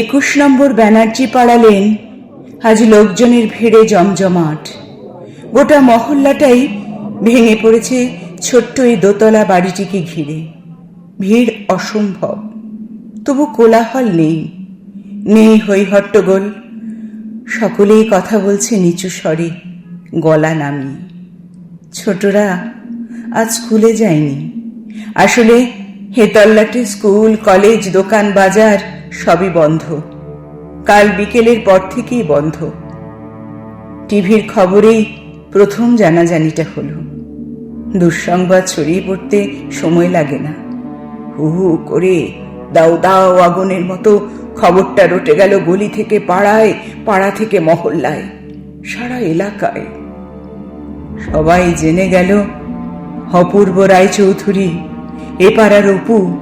একুশ নম্বর ব্যানার্জি পাড়ালেন আজ লোকজনের ভিড়ে জমজমাট। গোটা মহল্লাটাই ভেঙে পড়েছে ছোট্ট এই দোতলা বাড়িটিকে ঘিরে। ভিড় অসম্ভব। তবু কোলাহল নেই। নেই হই হট্টগোল সকলেই কথা বলছে নিচু স্বরে। গলা নামিয়ে ছোটরা, আজ স্কুলে যায়নি। আসলে হেতল্লাটে স্কুল, কলেজ, দোকান, বাজার সবই বন্ধ। কাল বিকেলের পর থেকেই বন্ধ। টিভির খবরেই প্রথম জানাজানিটা হলো। দুঃসংবাদ ছড়িয়ে পড়তে সময় লাগে না। হু হু করে দাও দাও আগুনের মতো খবরটা রটে গেল গলি থেকে পাড়ায়, পাড়া থেকে মহল্লায়, সারা এলাকায়। সবাই জেনে গেল, অপূর্ব রায়চৌধুরী এ পাড়ার অপু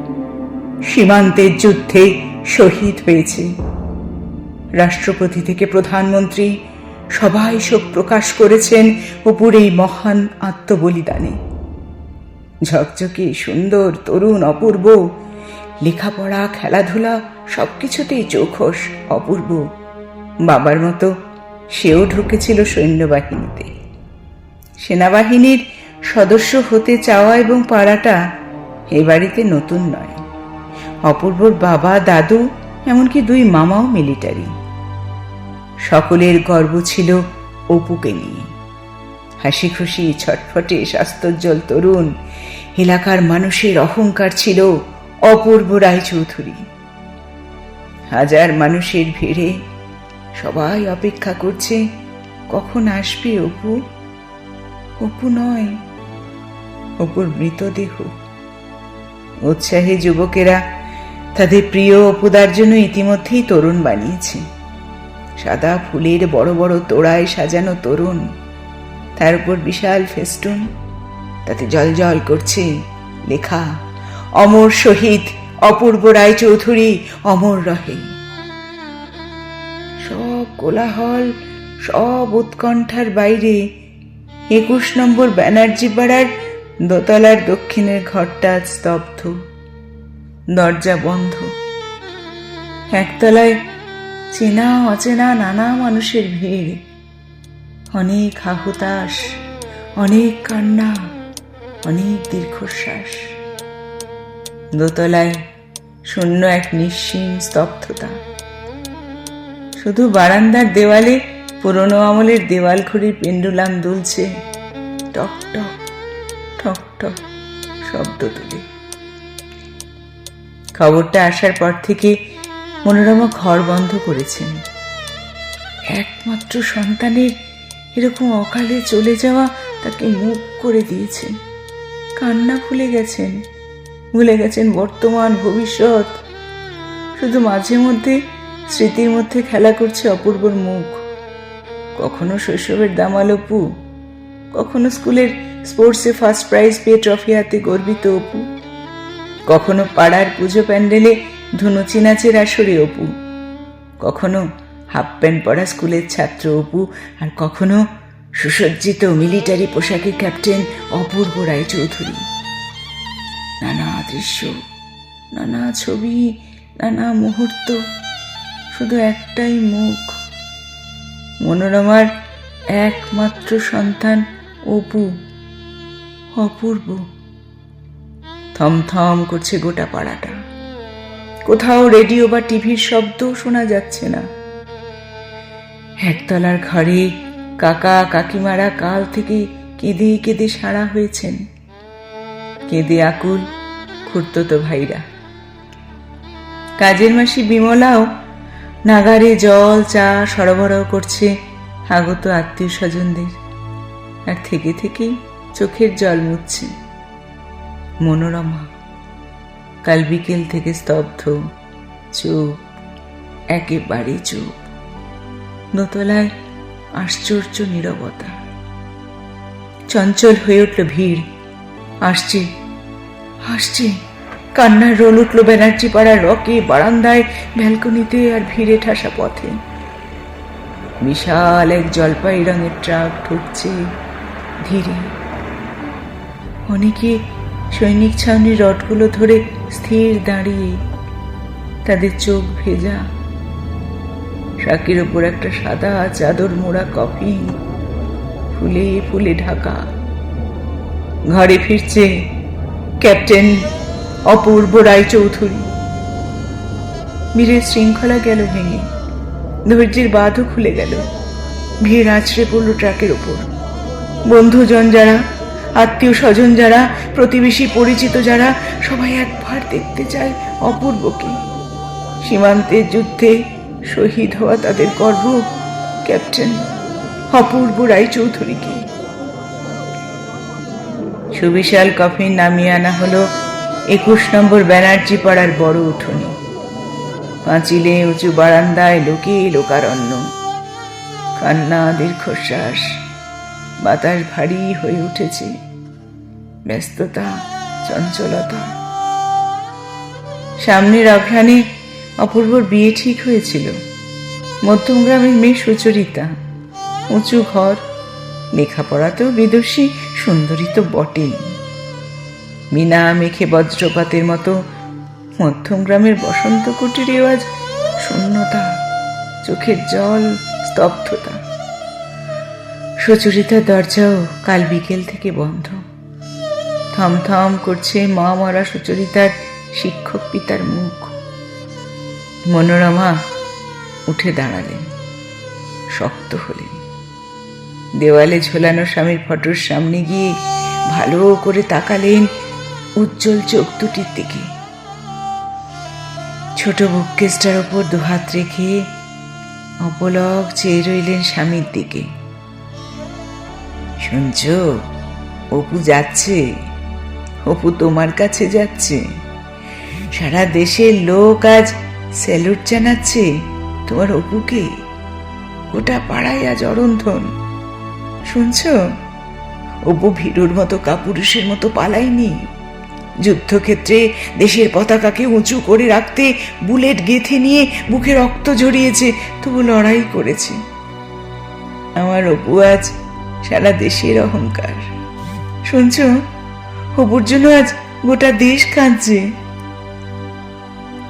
সীমান্তের যুদ্ধে শহীদ হয়েছে। রাষ্ট্রপতি থেকে প্রধানমন্ত্রী সবাই শোক প্রকাশ করেছেন অপুর এই মহান আত্মবলিদানে। ঝকঝকে, সুন্দর, তরুণ, অপূর্ব, লেখাপড়া, খেলাধুলা সবকিছুতেই চৌখস অপূর্ব। বাবার মতো সেও ঢুকেছিল সৈন্যবাহিনীতে। সেনাবাহিনীর সদস্য হতে চাওয়া এবং পাড়াটা এ বাড়িতে নতুন নয়। অপূর্বর বাবা, দাদু, এমনকি দুই মামাও মিলিটারি। সকলের গর্ব ছিল অপুকে নিয়ে। হাসি খুশি ছটফটে, স্বাস্থ্যোজ্জ্বল তরুণ, এলাকার মানুষের অহংকার ছিল অপূর্ব রায়চৌধুরী। হাজার মানুষের ভিড়ে সবাই অপেক্ষা করছে, কখন আসবে অপু? অপু নয়, অপুর মৃতদেহ। উৎসাহী যুবকেরা তাদের প্রিয় অপুদার জন্য ইতিমধ্যেই তরুণ বানিয়েছে। সাদা ফুলের বড় বড় তোড়ায় সাজানো তরুণ, তার উপর বিশাল ফেস্টুন, তাতে জল জল করছে লেখা, অমর শহীদ, অপূর্ব রায়চৌধুরী, অমর রহে। সব কোলাহল, সব উৎকণ্ঠার বাইরে একুশ নম্বর ব্যানার্জি পাড়ার দোতলার দক্ষিণের ঘরটা আজ স্তব্ধ। দরজা বন্ধ। একতলায় চেনা, অচেনা নানা মানুষের ভিড়। অনেক হাহুতাস অনেক কান্না, অনেক দীর্ঘশ্বাস। দোতলায় শূন্য এক নিশ্চিম স্তব্ধতা। শুধু বারান্দার দেওয়ালে পুরনো আমলের দেওয়াল ঘড়ির পেন্ডুলাম দুলছে। টক টক ঠক ঠক শব্দ তুলে। খবরটা আসার পর থেকে মনোরমা ঘর বন্ধ করেছেন। একমাত্র সন্তানের এরকম অকালে চলে যাওয়া তাকে মুখ করে দিয়েছেন। কান্না ভুলে গেছেন ভুলে গেছেন বর্তমান ভবিষ্যৎ। শুধু মাঝে মধ্যে স্মৃতির মধ্যে খেলা করছে অপূর্বর মুখ। কখনো শৈশবের দামাল অপু? কখনো স্কুলের স্পোর্টসে ফার্স্ট প্রাইজ পেয়ে ট্রফি হাতে গর্বিত অপু? কখনো পাড়ার পুজো প্যান্ডেলে ধুনুচি নাচের আসরে অপু? কখনো হাফ প্যান্ট পরা স্কুলের ছাত্র অপু? আর কখনো সুসজ্জিত মিলিটারি পোশাকের ক্যাপ্টেন অপূর্ব রায়চৌধুরী? নানা দৃশ্য, নানা ছবি, নানা মুহূর্ত, শুধু একটাই মুখ। মনোরমার একমাত্র সন্তান অপু, অপূর্ব। থমথম করছে গোটা পাড়াটা। কোথাও রেডিও বা টিভির শব্দ শোনা যাচ্ছে না। একতলার ঘরে কাকা কাকিমারা কাল থেকে কেঁদে কেঁদে সারা হয়েছেন। কেঁদে আকুল খুঁড়তো ভাইরা। কাজের মাসি বিমলাও নাগারে জল, চা সরবরাহ করছে আগত আত্মীয় স্বজনদের। আর থেকে থেকেই চোখের জল মুছছে। মনোরমা। কাল বিকেল থেকে স্তব্ধ। চুপ। একেবারে চুপ। দোতলায় আশ্চর্য নীরবতা। চঞ্চল হয়ে উঠল ভিড়। আসছে। আসছে। কান্নার রোল উঠল ব্যানার্জি পাড়ার রকে বারান্দায় ব্যালকনিতে আর ভিড়ে ঠাসা পথে। বিশাল এক জলপাই রঙের ট্রাক ঢুকছে ধীরে। অনেকে সৈনিক ছাউনির রডগুলো ধরে স্থির দাঁড়িয়ে তাদের চোখ ভেজা। ট্রাকের ওপর একটা সাদা চাদর মোড়া কফি ফুলে ফুলে ঢাকা। ঘরে ফিরছে ক্যাপ্টেন অপূর্ব রায়চৌধুরী। বীরের শৃঙ্খলা গেল ভেঙে। ধৈর্যের বাঁধও খুলে গেল। ভিড় আছড়ে পড়ল ট্রাকের ওপর। বন্ধুজন যারা আত্মীয় স্বজন যারা, প্রতিবেশী পরিচিত যারা, সবাই একবার দেখতে চায় অপূর্বকে। সীমান্তের যুদ্ধে শহীদ হওয়া তাদের গর্ব ক্যাপ্টেন অপূর্ব রায়চৌধুরীকে। সুবিশাল কফিন নামিয়ে আনা হলো একুশ নম্বর ব্যানার্জি পাড়ার বড় উঠোনে। পাঁচিলে উঁচু বারান্দায় লোকে লোকারণ্য। কান্না, দীর্ঘশ্বাস, বাতাস ভারী হয়ে উঠেছে। ব্যস্ততা, চঞ্চলতা। সামনের অঘ্রাণে অপূর্বর বিয়ে ঠিক হয়েছিল। মধ্যম গ্রামের মেয়ে সুচরিতা। উঁচু ঘর, লেখাপড়াতেও বিদুষী, সুন্দরী তো বটেই। মিনা মেখে বজ্রপাতের মতো মধ্যম গ্রামের বসন্ত কুটিরেও আজ শূন্যতা, চোখের জল স্তব্ধতা। সুচরিতার দরজাও কাল বিকেল থেকে বন্ধ। থমথম করছে মা মরা সুচরিতার শিক্ষক পিতার মুখ। মনোরমা উঠে দাঁড়ালেন, শক্ত হলেন। দেওয়ালে ঝোলানো স্বামীর ফটোর সামনে গিয়ে ভালো করে তাকালেন উজ্জ্বল চোখ দুটির দিকে। ছোট বুককেসটার ওপর দুহাত রেখে অপলক চেয়ে রইলেন স্বামীর দিকে। শুনছ, অপু যাচ্ছে, অপু তোমার কাছে যাচ্ছে। সারা দেশের লোক আজ স্যালুট জানাচ্ছে, তোমার অপুকে। গোটা পাড়ায় আজ অরন্ধন। শুনছ, অপু ভীরুর মতো কাপুরুষের মতো পালায়নি। যুদ্ধক্ষেত্রে দেশের পতাকাকে উঁচু করে রাখতে বুলেট গেথে নিয়ে বুকে রক্ত জড়িয়েছে তবু লড়াই করেছে। আমার অপু আজ সারা দেশের অহংকার। শুনছ? অপুর জন্য আজ গোটা দেশ কাঁদছে।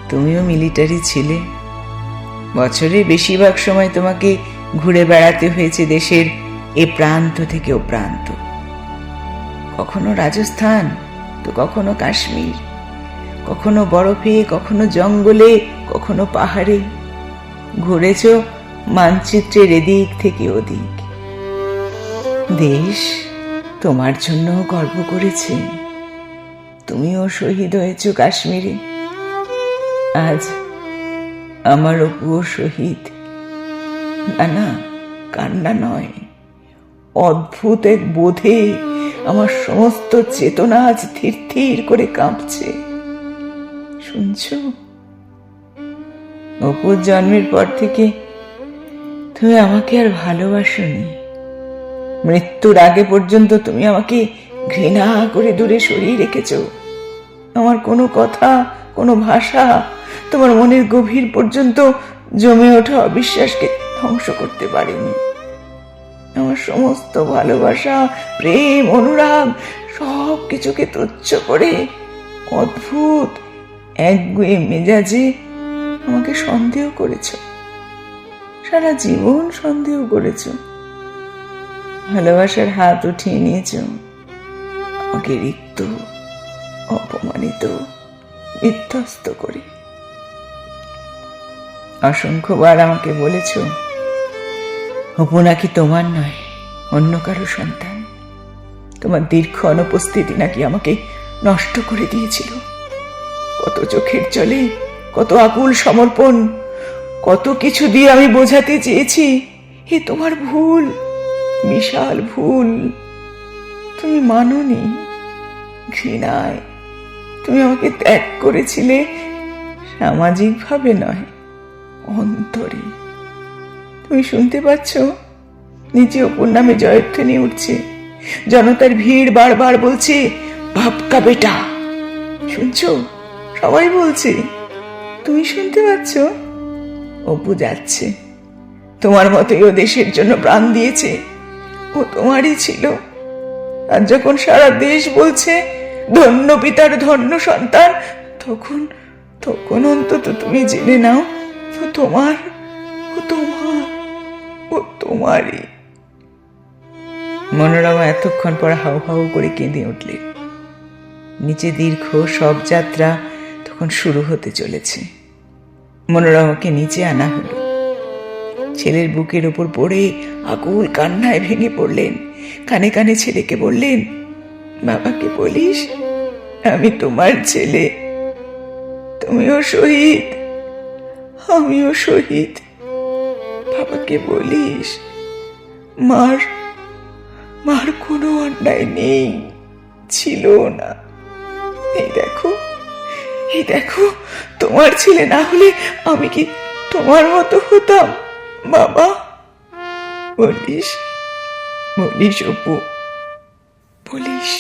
তুমিও মিলিটারি ছিলে। বছরে বেশিরভাগ সময় তোমাকে ঘুরে বেড়াতে হয়েছে দেশের এ প্রান্ত থেকে ও প্রান্ত। কখনো রাজস্থান তো কখনো কাশ্মীর, কখনো বরফে, কখনো জঙ্গলে, কখনো পাহাড়ে। ঘুরেছ মানচিত্রের এদিক থেকে ওদিক। দেশ তোমার জন্য গর্ব করেছে। তুমিও শহীদ হয়েছ কাশ্মীরে। আজ আমার অপুও শহীদ। না না, কান্না নয়। অদ্ভুত এক বোধে আমার সমস্ত চেতনা আজ ধীর ধীর করে কাঁপছে। শুনছ? অপুর জন্মের পর থেকে তুমি আমাকে আর ভালোবাসনি। মৃত্যুর আগে পর্যন্ত তুমি আমাকে ঘৃণা করে দূরে সরিয়ে রেখেছ। আমার কোনো কথা, কোনো ভাষা তোমার মনের গভীর পর্যন্ত জমে ওঠা অবিশ্বাসকে ধ্বংস করতে পারেনি। আমার সমস্ত ভালোবাসা, প্রেম, অনুরাগ সব কিছুকে তুচ্ছ করে, অদ্ভুত, একগুয়ে মেজাজে আমাকে সন্দেহ করেছ। সারা জীবন সন্দেহ করেছ। ভালোবাসার হাত উঠিয়ে নিয়েছ। আমাকে রিক্ত, অপমানিত, বিধ্বস্ত করে। অসংখ্যবার আমাকে বলেছ অপু নাকি তোমার নয়, অন্য কারও সন্তান। তোমার দীর্ঘ অনুপস্থিতি নাকি আমাকে নষ্ট করে দিয়েছিল। কত চোখের চলে কত আকুল সমর্পণ, কত কিছু দিয়ে আমি বোঝাতে চেয়েছি। হে তোমার ভুল, বিশাল ভুল। তুমি মাননি, ঘৃণায়। তুমি আমাকে ত্যাগ করেছিলে, সামাজিকভাবে নয়, অন্তরে। তুমি শুনতে পাচ্ছ? নিচে ওপর নামে জয়ধ্বনি উঠছে। জনতার ভিড় বারবার বলছে ভাবকা বেটা! শুনছো? সবাই বলছে, তুমি শুনতে পাচ্ছ? অপু যাচ্ছে। তোমার মতোই ও দেশের জন্য প্রাণ দিয়েছে। ও তোমারই ছিল। আর যখন সারা দেশ বলছে, ধন্য পিতার, ধন্য সন্তান, তখন তখন অন্তত তুমি জেনে নাও তোমার, ও তোমার। ও তোমারই। মনোরমা এতক্ষণ পর হাউ হাউ করে কেঁদে উঠলেন নিচে দীর্ঘ সব যাত্রা তখন শুরু হতে চলেছে। মনোরমাকে নিচে আনা হলো। ছেলের বুকের ওপর পড়ে আকুল কান্নায় ভেঙে পড়লেন। কানে কানে ছেলেকে বললেন, বাবাকে বলিস, আমি তোমার ছেলে। তুমিও শহীদ, আমিও শহীদ। বাবাকে বলিস, মার মার কোনো অন্যায় নেই, ছিল না। এই দেখো এই দেখো, তোমার ছেলে না হলে আমি কি তোমার মতো হতাম? বাবা, বলিস বলিস অপু, বলিস।